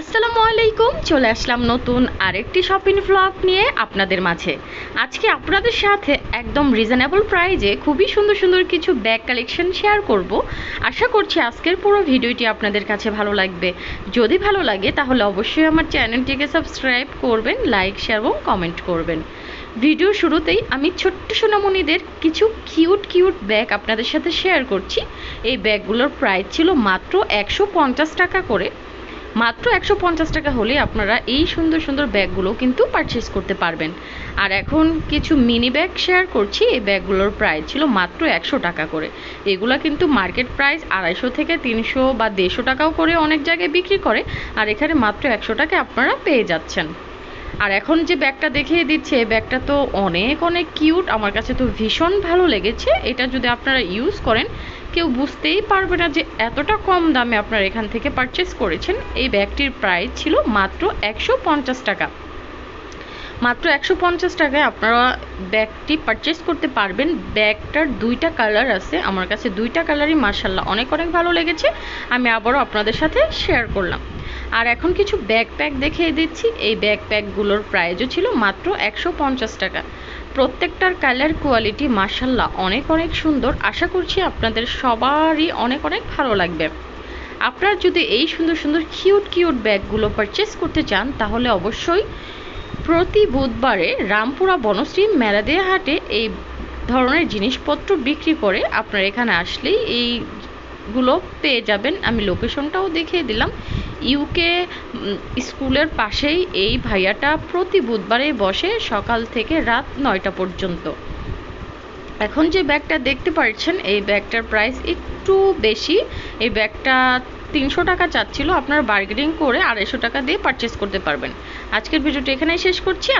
আসসালামু আলাইকুম, চলে আসলাম নতুন আরেকটি শপিং ভ্লগ নিয়ে আপনাদের মাঝে। আজকে আপনাদের সাথে একদম রিজনেবল প্রাইজে খুবই সুন্দর সুন্দর কিছু ব্যাগ কালেকশন শেয়ার করব। আশা করছি আজকের পুরো ভিডিওটি আপনাদের কাছে ভালো লাগবে। যদি ভালো লাগে, তাহলে অবশ্যই আমার চ্যানেলটিকে সাবস্ক্রাইব করবেন লাইক শেয়ার এবং কমেন্ট করবেন। ভিডিও শুরুতেই আমি ছোট্ট সোনামণিদের কিছু কিউট কিউট ব্যাগ আপনাদের সাথে শেয়ার করছি। এই ব্যাগগুলোর প্রাইস ছিল মাত্র একশো পঞ্চাশ টাকা করে। মাত্র একশো পঞ্চাশ টাকা হলে আপনারা এই সুন্দর সুন্দর ব্যাগগুলো কিন্তু পারচেস করতে পারবেন। আর এখন কিছু মিনি ব্যাগ শেয়ার করছি, এই ব্যাগগুলোর প্রাইস ছিল মাত্র একশো টাকা করে। এগুলো কিন্তু মার্কেট প্রাইস আড়াইশো থেকে তিনশো বা দেড়শো টাকাও করে অনেক জায়গায় বিক্রি করে, আর এখানে মাত্র একশো টাকা আপনারা পেয়ে যাচ্ছেন। আর এখন যে ব্যাগটা দেখিয়ে দিচ্ছে ব্যাগটা তো অনেক অনেক কিউট আমার কাছে তো ভীষণ ভালো লেগেছে। এটা যদি আপনারা ইউজ করেন কেউ বুঝতেই পারবে না যে এতটা কম দামে আপনারা এখান থেকে পারচেস করেছেন। এই ব্যাগটির প্রাইস ছিল মাত্র একশো পঞ্চাশ টাকা। মাত্র একশো পঞ্চাশ টাকায় আপনারা ব্যাগটি পারচেস করতে পারবেন। ব্যাগটার দুইটা কালার আছে। আমার কাছে দুইটা কালারই মার্শাল্লাহ অনেক অনেক ভালো লেগেছে। আমি আবারও আপনাদের সাথে শেয়ার করলাম। আর এখন কিছু ব্যাগ প্যাক দেখিয়ে দিচ্ছি। এই ব্যাগ প্যাকগুলোর প্রাইজও ছিল মাত্র একশো পঞ্চাশ টাকা। প্রত্যেকটার কালার কোয়ালিটি মার্শাল্লাহ অনেক অনেক সুন্দর। আশা করছি আপনাদের সবারই অনেক অনেক ভালো লাগবে। আপনারা যদি এই সুন্দর সুন্দর কিউট কিউট ব্যাগগুলো পারচেস করতে চান, তাহলে অবশ্যই প্রতি বুধবারে রামপুরা বনশ্রী মেলাদিয়া হাটে এই ধরনের জিনিসপত্র বিক্রি করে আপনার এখানে আসলেই এইগুলো পেয়ে যাবেন। আমি লোকেশনটাও দেখিয়ে দিলাম। ইউকে স্কুলের পাশেই এই ভাইয়াটা প্রতি বুধবারে বসে সকাল থেকে রাত নয়টা পর্যন্ত। এখন যে ব্যাগটা দেখতে পাচ্ছেন, এই ব্যাগটার প্রাইস একটু বেশি। এই ব্যাগটা তিনশো টাকা চাচ্ছিল। আপনারা বার্গেনিং করে আড়াইশো টাকা দিয়ে পারচেস করতে পারবেন। আজকের ভিডিওটা এখানেই শেষ করছি।